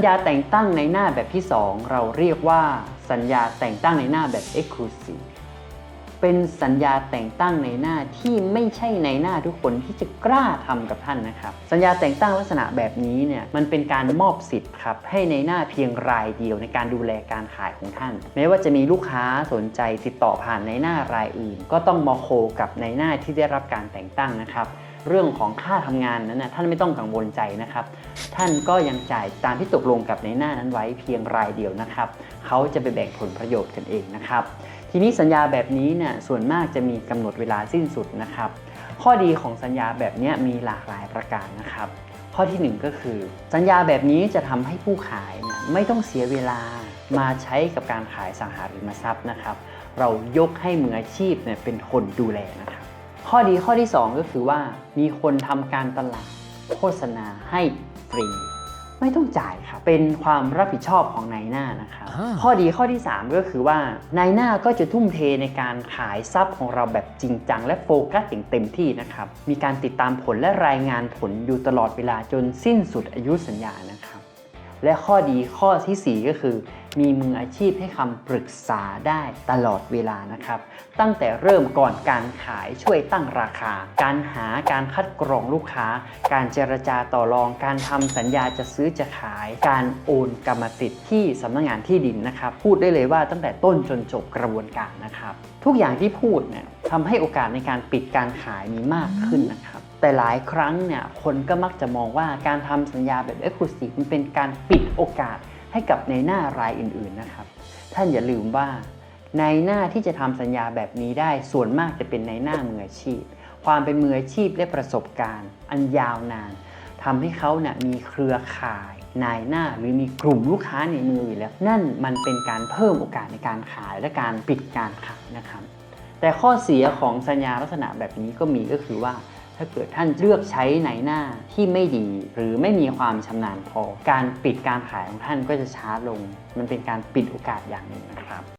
สัญญาแต่งตั้งในหน้าแบบที่ 2 เราเรียกว่าสัญญาแต่งตั้งในหน้าแบบ Exclusive เป็นสัญญาแต่งตั้งในหน้าที่ไม่ใช่ในหน้าทุกคนที่จะกล้าทำกับท่านนะครับ สัญญาแต่งตั้งลักษณะแบบนี้เนี่ยมันเป็นการมอบสิทธิ์ครับให้ในหน้าเพียงรายเดียวในการดูแลการขายของท่าน แม้ว่าจะมีลูกค้าสนใจติดต่อผ่านในหน้ารายอื่น ก็ต้องมาโคกับในหน้าที่ได้รับการแต่งตั้งนะครับ เรื่องของค่าทำงานนั้นนะท่านไม่ต้องกังวลใจนะครับ ท่านก็ยังจ่ายตามที่ตกลงกับในหน้านั้นไว้เพียงรายเดียวนะครับ เขาจะไปแบ่งผลประโยชน์กันเองนะครับ ทีนี้สัญญาแบบนี้เนี่ยส่วนมากจะมีกำหนดเวลาสิ้นสุดนะครับ ข้อดีของสัญญาแบบนี้มีหลากหลายประการนะครับ ข้อทีหนึ่1 ก็คือ สัญญาแบบนี้จะทำให้ผู้ขายเนี่ยไม่ต้องเสียเวลามาใช้กับการขายสังหาริมทรัพย์นะครับ เรายกให้มืออาชีพเนี่ยเป็นคนดูแลนะครับ ข้อดีข้อที่ 2 ก็คือว่ามีคนทำการตลาดโฆษณาให้ฟรี ไม่ต้องจ่ายครับเป็นความรับผิดชอบของนายหน้านะครับอ่าข้อดีข้อที่ 3 ก็คือว่านายหน้าก็จะทุ่มเทในการขายทรัพย์ของเราแบบจริงจังและโฟกัสอย่างเต็มที่นะครับ มีการติดตามผลและรายงานผลอยู่ตลอดเวลาจนสิ้นสุดอายุสัญญานะครับ และข้อดีข้อทีสี่4 ก็คือ มีมืออาชีพให้คำปรึกษาได้ตลอดเวลานะครับ ตั้งแต่เริ่มก่อนการขายช่วยตั้งราคา การหาการคัดกรองลูกค้า การเจรจาต่อรอง การทำสัญญาจะซื้อจะขาย การโอนกรรมสิทธิ์ที่สำนักงานที่ดินนะครับ พูดได้เลยว่าตั้งแต่ต้นจนจบกระบวนการนะครับ ทุกอย่างที่พูดเนี่ยทำให้โอกาสในการปิดการขายมีมากขึ้นนะครับ แต่หลายครั้งเนี่ยคนก็มักจะมองว่าการทำสัญญาแบบ e x c l u s i v e มันเป็นการปิดโอกาส ให้กับในหน้ารายอื่นๆนะครับ ท่านอย่าลืมว่าในหน้าที่จะทำสัญญาแบบนี้ได้ส่วนมากจะเป็นในหน้ามืออาชีพ ความเป็นมืออาชีพและประสบการณ์ อันยาวนานทำให้เขาเนี่ยมีเครือข่าย นายหน้าหรือมีกลุ่มลูกค้าในมืออยู่แล้วนั่นมันเป็นการเพิ่มโอกาสในการขายและการปิดการขายนะครับ แต่ข้อเสียของสัญญาลักษณะแบบนี้ก็มีก็คือว่า ถ้าเกิดท่านเลือกใช้ในหน้าที่ไม่ดี หรือไม่มีความชำนาญพอ การปิดการขายของท่านก็จะช้าลง มันเป็นการปิดโอกาสอย่างหนึ่งนะครับ